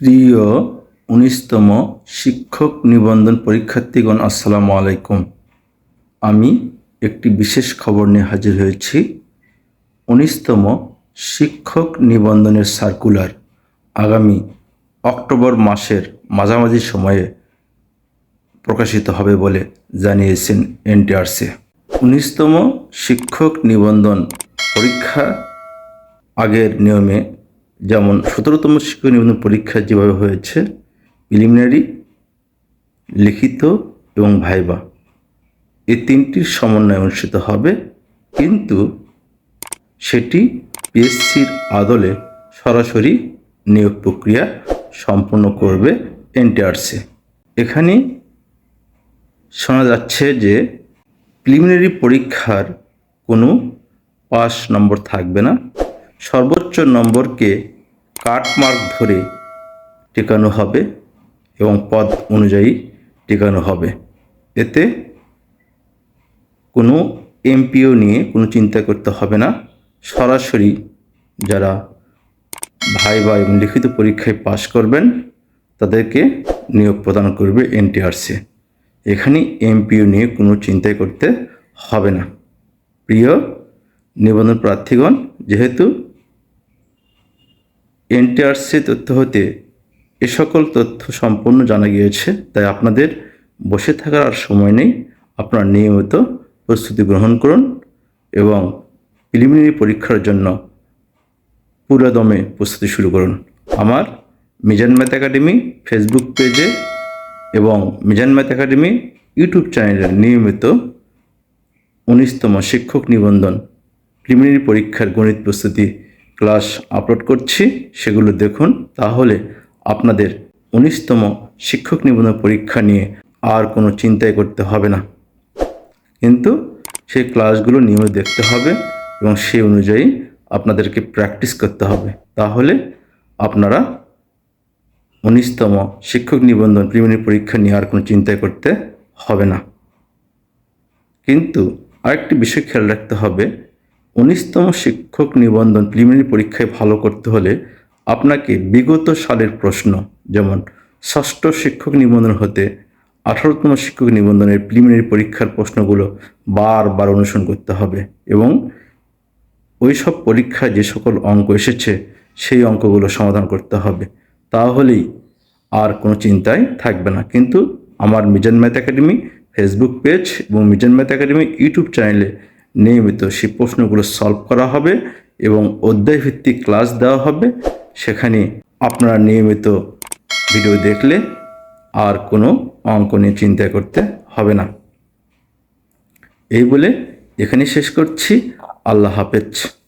প্রিয় উনিশতম শিক্ষক নিবন্ধন পরীক্ষার্থীগণ, আসসালামু আলাইকুম। আমি একটি বিশেষ খবর নিয়ে হাজির হয়েছি। উনিশতম শিক্ষক নিবন্ধনের সার্কুলার আগামী অক্টোবর মাসের মাঝামাঝি সময়ে প্রকাশিত হবে বলে জানিয়েছেন এনটিআরসি। উনিশতম শিক্ষক নিবন্ধন পরীক্ষা আগের নিয়মে যেমন সতেরোতম শিক্ষক নিবন্ধন পরীক্ষা যেভাবে হয়েছে প্রিলিমিনারি লিখিত এবং ভাইবা এই তিনটির সমন্বয়ে অনুষ্ঠিত হবে। কিন্তু সেটি পিএসসির আদলে সরাসরি নিয়োগ প্রক্রিয়া সম্পন্ন করবে এনটিআরসি এখানে শোনা যাচ্ছে যে প্রিলিমিনারি পরীক্ষার কোনো পাস নম্বর থাকবে না। সর্বোচ্চ নম্বরকে কাটমার্ক ধরে টেকানো হবে এবং পদ অনুযায়ী টেকানো হবে। এতে কোনো এমপিও নিয়ে কোনো চিন্তা করতে হবে না। সরাসরি যারা ভাইবা এবং লিখিত পরীক্ষায় পাশ করবেন, তাদেরকে নিয়োগ প্রদান করবে এনটিআরসি। এখানে এমপিও নিয়ে কোনো চিন্তাই করতে হবে না। প্রিয় নিবন্ধন প্রার্থীগণ, যেহেতু এনটিআরসি তথ্য হতে এ সকল তথ্য সম্পূর্ণ জানা গিয়েছে, তাই আপনাদের বসে থাকার আর সময় নেই। আপনারা নিয়মিত প্রস্তুতি গ্রহণ করুন এবং প্রিলিমিনারি পরীক্ষার জন্য পুরোদমে প্রস্তুতি শুরু করুন। আমার মিজান ম্যাথ একাডেমি ফেসবুক পেজে এবং মিজান ম্যাথ একাডেমি ইউটিউব চ্যানেলে নিয়মিত উনিশতম শিক্ষক নিবন্ধন প্রিলিমিনারি পরীক্ষার গণিত প্রস্তুতি ক্লাস আপলোড করছি, সেগুলো দেখুন। তাহলে আপনাদের উনিশতম শিক্ষক নিবন্ধন পরীক্ষা নিয়ে আর কোনো চিন্তাই করতে হবে না। কিন্তু সেই ক্লাসগুলো নিয়মিত দেখতে হবে এবং সেই অনুযায়ী আপনাদেরকে প্র্যাকটিস করতে হবে। তাহলে আপনারা উনিশতম শিক্ষক নিবন্ধন প্রিলিমিনারি পরীক্ষা নিয়ে আর কোনো চিন্তাই করতে হবে না। কিন্তু আরেকটি বিষয় খেয়াল রাখতে হবে উনিশতম শিক্ষক নিবন্ধন প্রিলিমিনারি পরীক্ষায় ভালো করতে হলে আপনাকে বিগত সালের প্রশ্ন, যেমন ষষ্ঠ শিক্ষক নিবন্ধন হতে আঠারোতম শিক্ষক নিবন্ধনের প্রিলিমিনারি পরীক্ষার প্রশ্নগুলো বারবার অনুসরণ করতে হবে এবং ওই সব পরীক্ষায় যে সকল অঙ্ক এসেছে, সেই অঙ্কগুলো সমাধান করতে হবে। তাহলেই আর কোনো চিন্তায় থাকবে না। কিন্তু আমার Mizan math academy Facebook page এবং মিজান ম্যাথ একাডেমি ইউটিউব চ্যানেলে নিয়মিত সেই প্রশ্নগুলো সলভ করা হবে এবং অধ্যায়ভিত্তিক ক্লাস দেওয়া হবে। সেখানে আপনারা নিয়মিত ভিডিও দেখলে আর কোনো অঙ্ক নিয়ে চিন্তা করতে হবে না। এই বলে এখানে শেষ করছি। আল্লাহ হাফেজ।